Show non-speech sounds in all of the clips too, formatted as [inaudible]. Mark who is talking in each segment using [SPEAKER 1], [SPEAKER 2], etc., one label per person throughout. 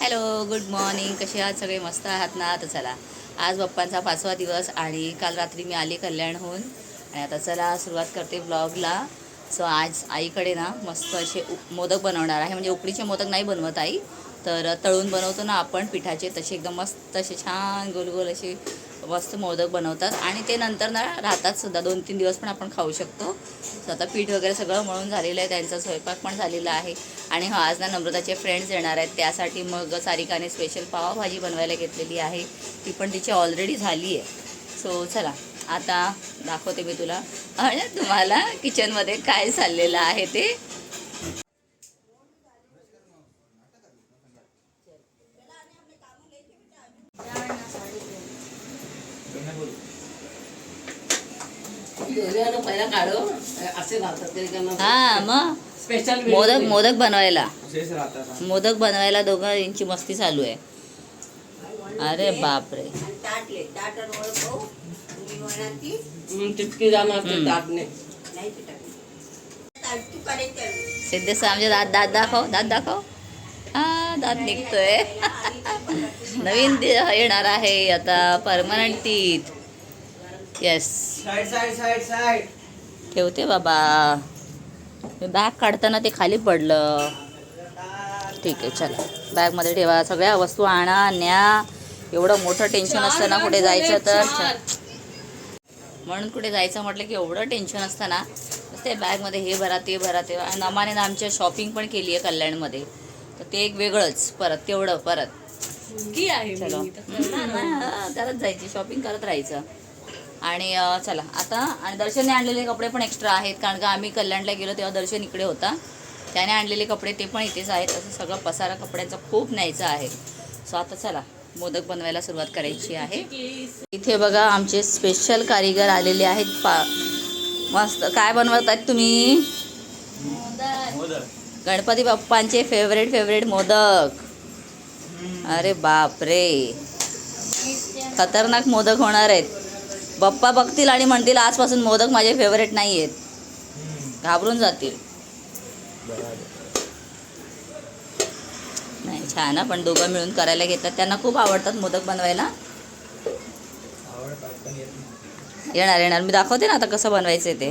[SPEAKER 1] Hello good morning. कसे आहात? सगळे मस्त आहात ना? आता चला आज बाप्पांचा पाचवा दिवस आणि काल रात्री मी आले कल्याणहून. आणि आता चला सुरुवात करते ब्लॉगला सो आज आईकडे ना मस्त असे मोदक बनवणार आहे. म्हणजे उकडीचे मोदक नाही बनवत आई. तर तळून बनवतो ना आपण पिठाचे तसे एकदम मस्त असे छान गोल गोल असे मस्त मोदक बनवतात आणि ते नंतर ना राहतात सुद्धा. दोन तीन दिवस पण आपण खाऊ शकतो. सो आता पीठ वगैरे सगळं मळून झालेलं आहे. त्यांचा स्वयंपाक पण झालेला आहे. आणि हा आज ना नम्रताचे फ्रेंड्स येणार आहेत. त्यासाठी मग सारिकाने स्पेशल पावभाजी बनवायला घेतलेली आहे. ती पण तिची ऑलरेडी झाली आहे. सो चला आता दाखवते मी तुला. आणि तुम्हाला किचनमध्ये काय चाललेलं आहे ते.
[SPEAKER 2] काढो असे राहतात
[SPEAKER 1] हां मग?
[SPEAKER 2] स्पेशल
[SPEAKER 1] मोदक मोदक बनवायला. मोदक बनवायला दोघं यांची मस्ती चालू आहे. अरे बापरे.
[SPEAKER 2] तितकी जाणार ते
[SPEAKER 1] हम्म.
[SPEAKER 2] ताटणे.
[SPEAKER 3] नाही ते टाकले ताट तू काढायचं
[SPEAKER 1] सिद्धेश आमचे दात दात दाखव दात दाखव. हा दात निघतोय. [laughs] नवीन दि- येणार आहे आता permanent teeth yes
[SPEAKER 4] side side side side
[SPEAKER 1] ठेवते बाबा. बॅग काढताना ते खाली पडलं. ठीक आहे चला. बॅगमध्ये ठेवा. सगळ्या वस्तू आणा न्या. एवढं मोठं टेन्शन असतं ना कुठे जायचं तर? म्हणून कुठे जायचं म्हटलं की एवढं टेन्शन असतं ना ते बॅगमध्ये हे भरा ते भरा ते. नमाने ना आमच्या शॉपिंग पण केली आहे कल्याणमध्ये. तर ते एक वेगळंच. परत तेवढं परत.
[SPEAKER 2] की आहे
[SPEAKER 1] करत [laughs] जायची. शॉपिंग करत राहायचं. आणि चला आता आणि दर्शनने आणलेले कपडे पण एक्स्ट्रा आहेत कारण का आम्ही कल्याणला गेलो तेव्हा दर्शन इकडे होता. त्याने आणलेले कपडे ते पण इथेच आहेत. असं सगळं पसारा कपड्यांचा खूप न्यायचा आहे. सो आता चला मोदक बनवायला सुरुवात करायची आहे. इथे बघा आमचे स्पेशल कारिगर आलेले आहेत. पा मस्त काय बनवत आहेत तुम्ही?
[SPEAKER 4] मोदक.
[SPEAKER 1] गणपती बाप्पांचे फेवरेट फेवरेट मोदक. अरे बाप रे खतरनाक मोदक होणार आहेत. बाप्पा बघतील आणि म्हणतील आजपासून मोदक माझे फेवरेट नाही आहेत घाबरून जातील. नाही छान पण दोघं मिळून करायला घेतात. त्यांना खूप आवडतात मोदक बनवायला. येणार येणार. मी दाखवते ना आता कसं बनवायचं ते.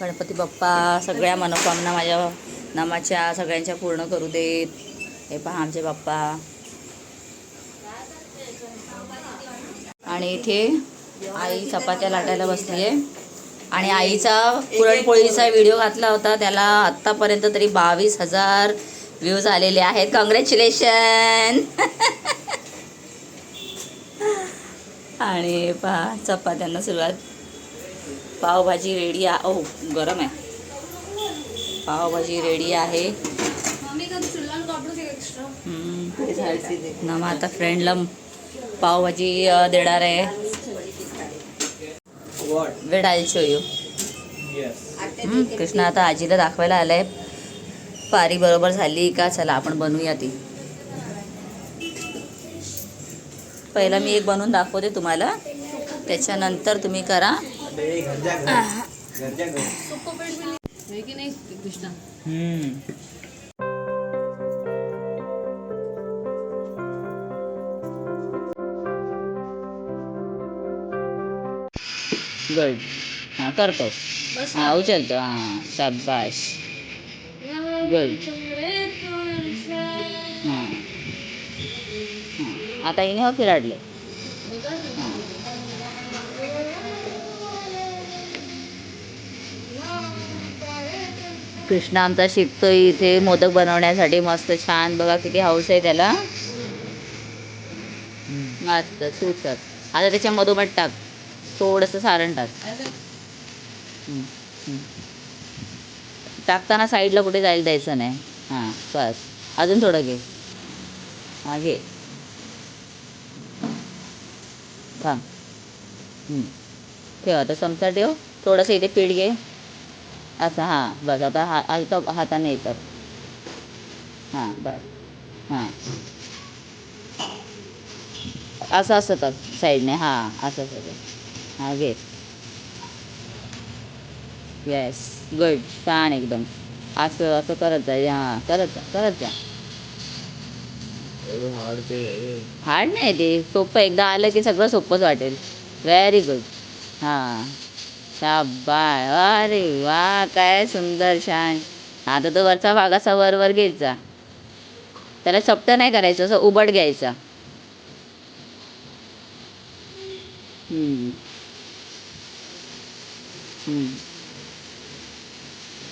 [SPEAKER 1] गणपती बाप्पा सगळ्या मनोकामना माझ्या नामाच्या सगळ्यांच्या पूर्ण करू देत. हे पहा आमचे बाप्पा. आणि इथे आई चपात्या लाटायला बसली आहे आणि आईचा पुरणपोळीचा व्हिडिओ घातला होता. त्याला आत्तापर्यंत तरी बावीस हजार व्ह्यूज आलेले आहेत. कॉंग्रॅच्युलेशन [laughs] आणि पहा चपात्यांना सुरुवात. पावभाजी रेडी आहे ओ गरम आहे. पावभाजी रेडी आहे. ना मग आता फ्रेंडला पावभाजी देणार आहे? Wait I show you. Krishna आता आजीला दाखवायला आलाय. पारी बरोबर झाली का? चला आपण बनवूया ती. पहिला मी एक बनवून दाखवते तुम्हाला. त्याच्यानंतर तुम्ही करा.
[SPEAKER 2] की नाही कृष्णा?
[SPEAKER 1] गुड हां करतो. हां उचलतो. हां शाबाश गुड हां. हां आता हिने हो. फिराडले कृष्णा आमचा शिकतोय इथे मोदक बनवण्यासाठी. मस्त छान. बघा किती हाऊस आहे त्याला. मस्त सुकर आता त्याच्या मधोमध टाक. थोडंसं सारण टाक. टाकताना साईडला कुठे जायला द्यायचं नाही. हां. बस. अजून थोडं घे. हां घे. थांब. ठेव आता चमचा ठेव. थोडंसं इथे पीठ घे. असं हां. बस आता हा इथं हाताने येतं. हां बस. हां. असं असं तर साईडने हां. असं असं हां येस गुड छान एकदम. असं असं करत जा हां करत जा करत जा. हार्ड नाही ते सोपं एकदा आलं की सगळं सोपंच वाटेल. व्हेरी गुड हां. शाबाय अरे वा काय सुंदर छान आता तो वरचा भाग असा वर वर घ्यायचा त्याला चपटं नाही करायचं असं उबट घ्यायचा.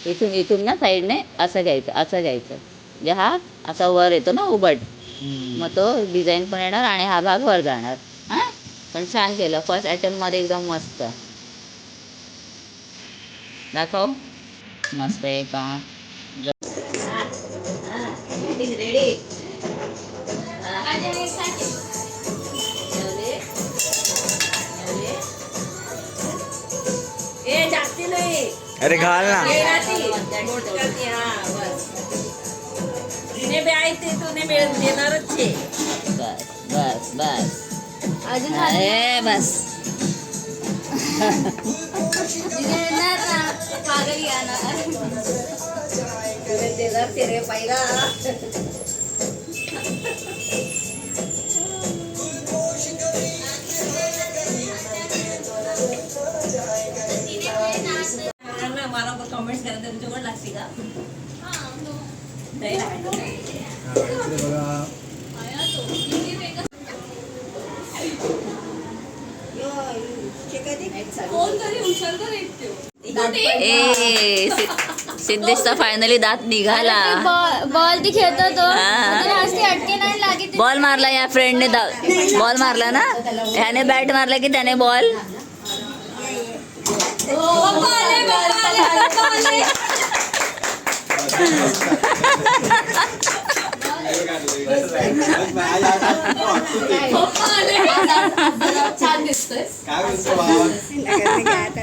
[SPEAKER 1] इथून इथून ना साईडने असं घ्यायचं असं घ्यायचं. म्हणजे हा असा वर येतो ना उबट. मग तो डिझाईन पण येणार आणि हा भाग वर जाणार. हां? पण छान केलं. फर्स्ट ॲटममध्ये एकदम मस्त. दाखव. मस्त आहे का?
[SPEAKER 4] अरे घाल ना.
[SPEAKER 2] हा, बस. जिने बी आहे ते तुने मिळ- देणारच छे
[SPEAKER 1] बस बस बस. अरे बस.
[SPEAKER 2] तुने [laughs] देणार ते रे पहिला. मला कमेंट्स करा तुमच्याकडे लागते का नाही लागत.
[SPEAKER 1] ए सि- सिद्धेशचा फायनली दात निघाला।
[SPEAKER 5] बॉल ती खेळतो तो।
[SPEAKER 1] हा.
[SPEAKER 5] आज ती अटके नाही
[SPEAKER 1] बॉल मारला या फ्रेंडने बॉल मारला ना? ह्याने बॅट मारला की त्याने बॉल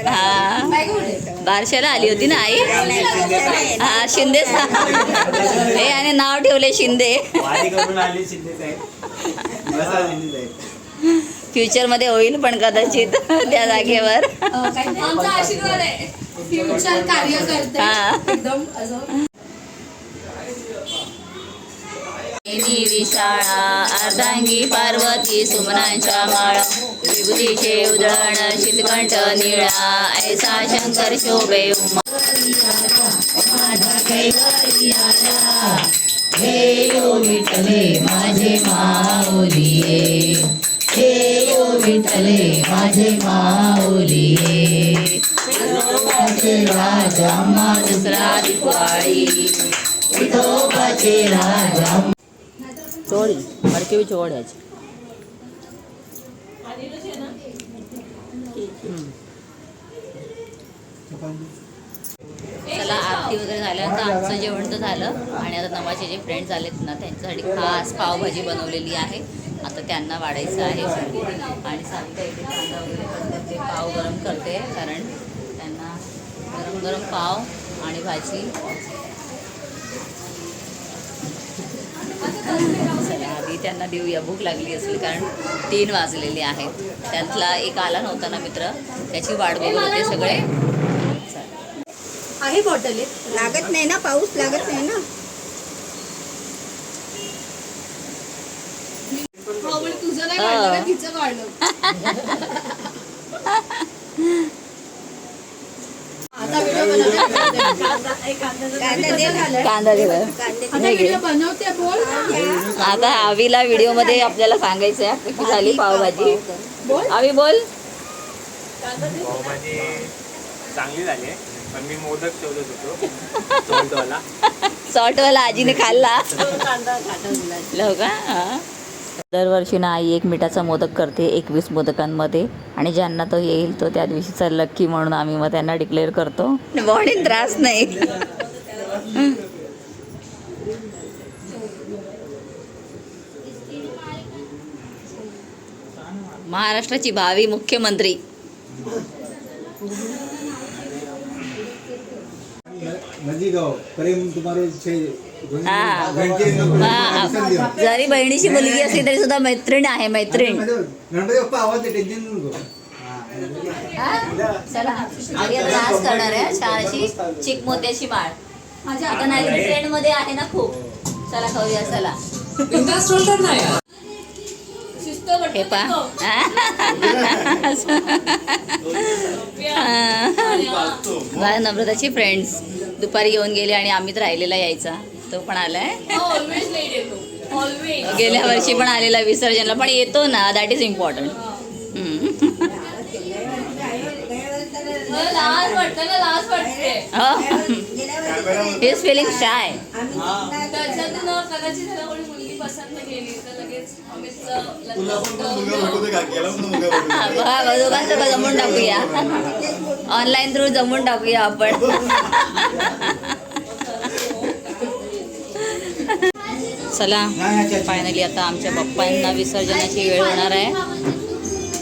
[SPEAKER 1] हा बारशाला आली होती ना आई? हा शिंदे हे आणि नाव ठेवले शिंदे.
[SPEAKER 4] आली शिंदे साहेब. बसा शिंदे साहेब
[SPEAKER 1] फ्युचरमध्ये होईल पण कदाचित त्या जागेवर.
[SPEAKER 5] आमचा आशीर्वाद आहे. फ्युचर कार्यकर्ते.
[SPEAKER 1] हा.
[SPEAKER 5] एकदम असं.
[SPEAKER 1] देवी विशाळा अर्धांगी पार्वती सुमनांच्या माळा विभूतीचे उधळण शीतकंठ निळा ऐसा शंकर शोभे उमा. हे यो विठले माझे माऊलिये. यो विठले माझे माऊलिये विठोबाचे राजा मा दुसरा दिवाळी विठोबाचे राजा चोळी चोळ्याची चला आरती वगैरे झाल्यानंतर आमचं जेवण तर झालं. आणि आता नवाचे जे फ्रेंड्स आलेत ना त्यांच्यासाठी खास पावभाजी बनवलेली आहे. आता त्यांना वाढायचं आहे. आणि सांगते इथे कांदा वगैरे करते पाव गरम करते कारण त्यांना गरम गरम पाव आणि भाजी. आधी त्यांना देऊया भूक लागली असेल कारण तीन वाजलेले आहेत. त्यातला एक आला नव्हता ना मित्र त्याची वाट बघत होते सगळे.
[SPEAKER 5] आहे बॉटल
[SPEAKER 3] लागत नाही ना पाऊस लागत नाही ना
[SPEAKER 5] तुझं नाही
[SPEAKER 1] काढलं का?
[SPEAKER 5] तिचं काढलं आता व्हिडिओ
[SPEAKER 3] कांदा दे घालत.
[SPEAKER 1] कांदा दे बरं.
[SPEAKER 3] कांदे
[SPEAKER 5] आता व्हिडिओ बनवते बोल.
[SPEAKER 1] आता आवीला व्हिडिओमध्ये आपल्याला सांगायचं आहे कशी झाली पावभाजी.
[SPEAKER 5] बोल.
[SPEAKER 1] आवी बोल.
[SPEAKER 6] पावभाजी चांगली झाली आहे पण मी मोदक ठेवत होतो
[SPEAKER 1] सॉल्टवाला [laughs] आजीने खाल्ला. हो का? हा. दरवर्षी ना आई एक मिठाचा मोदक करते एकवीस मोदकांमध्ये. आणि ज्यांना तो येईल तो त्या दिवशीचा लक्की म्हणून आम्ही मग त्यांना डिक्लेअर करतो. बॉडी त्रास नाही. महाराष्ट्राची भावी मुख्यमंत्री.
[SPEAKER 7] प्रेम तुम्हारे छे
[SPEAKER 1] हा. जरी बहिणीची मुलगी असली तरी सुद्धा मैत्रीण आहे मैत्रीण. चला. डान्स करणार आहे छान अशी चिक मोत्याची माळ
[SPEAKER 5] माझ्या
[SPEAKER 1] आता नाही ट्रेंडमध्ये आहे ना खूप. चला खाऊया चला. हे पा. [laughs] नम्रताची फ्रेंड्स दुपारी येऊन गेले आणि आम्हीच राहिलेला यायचा. तो पण आलाय.
[SPEAKER 2] ऑलवेज
[SPEAKER 1] गेल्या वर्षी पण आलेला विसर्जनला पण येतो ना that is important his feeling shy दोघांचं का जमून टाकूया. [laughs] ऑनलाईन थ्रू जमून टाकूया आपण. [laughs] चला फायनली आता आमच्या बाप्पांना विसर्जनाची वेळ होणार आहे.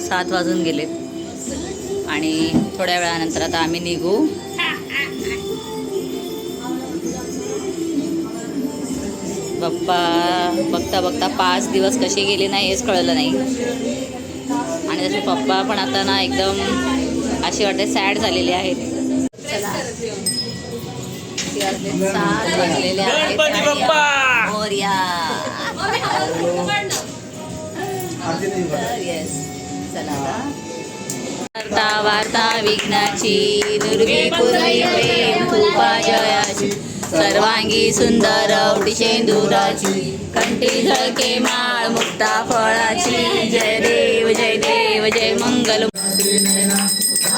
[SPEAKER 1] सात वाजून गेलेत आणि थोड्या वेळानंतर आता आम्ही निघू. बाप्पा बघता बघता पाच दिवस कसे गेले नाही हेच कळलं नाही. आणि त्याचे पप्पा पण आता ना एकदम असे वाटते सॅड झालेले आहेत. चला. किती वाजले? सात वाजलेले आहेत
[SPEAKER 6] गणपती बाप्पा!
[SPEAKER 1] येस चला वार्ता वार्ता विघ्नाची दुर्वी पूर्वी प्रेम खूपा जयाची सर्वांगी सुंदर औटी शेंदुराची कंठी झळके माळ मुक्ता फळाची जय देव जय देव जय मंगल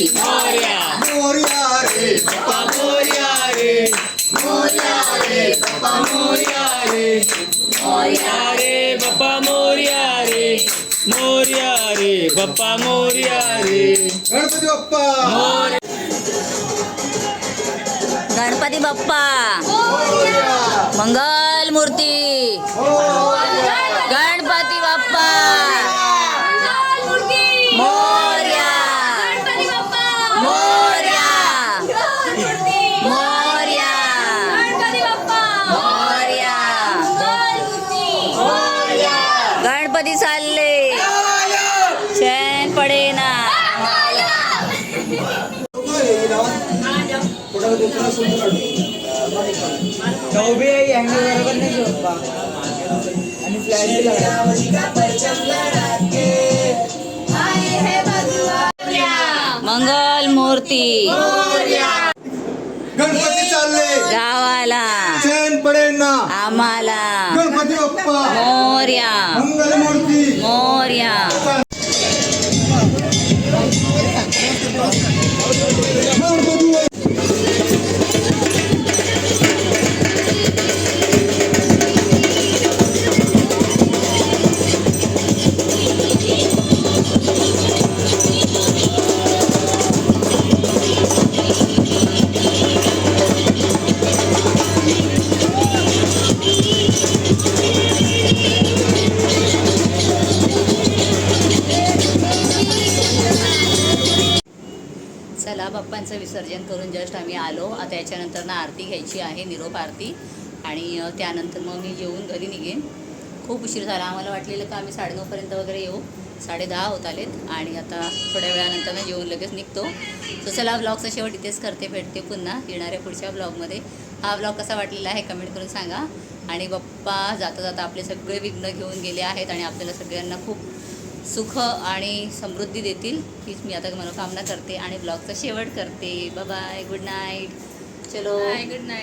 [SPEAKER 6] मोर्या मोरया
[SPEAKER 7] रे
[SPEAKER 6] बाप्पा मोर्या रे मोर्या रे बाप्पा मोर्या रे मोर्या रे बाप्पा मोर्या रे मोर्या रे बाप्पा मोर्या रे
[SPEAKER 7] गणपती बाप्पा
[SPEAKER 6] मोर्या
[SPEAKER 1] गणपती बाप्पा मंगल मूर्ती गणपती मंगल मूर्ती.
[SPEAKER 7] गणपती चालले.
[SPEAKER 1] गावाला.
[SPEAKER 7] चैन पडे ना.
[SPEAKER 1] आम्हाला.
[SPEAKER 7] गणपती बाप्पा.
[SPEAKER 1] मोर्या.
[SPEAKER 7] मंगलमूर्ती
[SPEAKER 1] मोर्या. घ्यायची आहे निरोप आरती. आणि त्यानंतर मग मी जेवून घरी निघेन. खूप उशीर झाला. आम्हाला वाटलेलं का आम्ही साडेनऊपर्यंत वगैरे येऊ. साडेदहा होत आलेत. आणि आता थोड्या वेळानंतर येऊन लगेच निघतो. तर चला ब्लॉगचा शेवट इथेच करते भेटते पुन्हा येणाऱ्या पुढच्या ब्लॉगमध्ये हा ब्लॉग कसा वाटलेला आहे कमेंट करून सांगा. आणि बाप्पा जाता जाता आपले सगळे विघ्न घेऊन गेले आहेत आणि आपल्याला सगळ्यांना खूप सुख आणि समृद्धी देतील. हीच मी आता मनोकामना करते आणि ब्लॉगचा शेवट करते. बाय गुड नाईट चलो।
[SPEAKER 2] Good night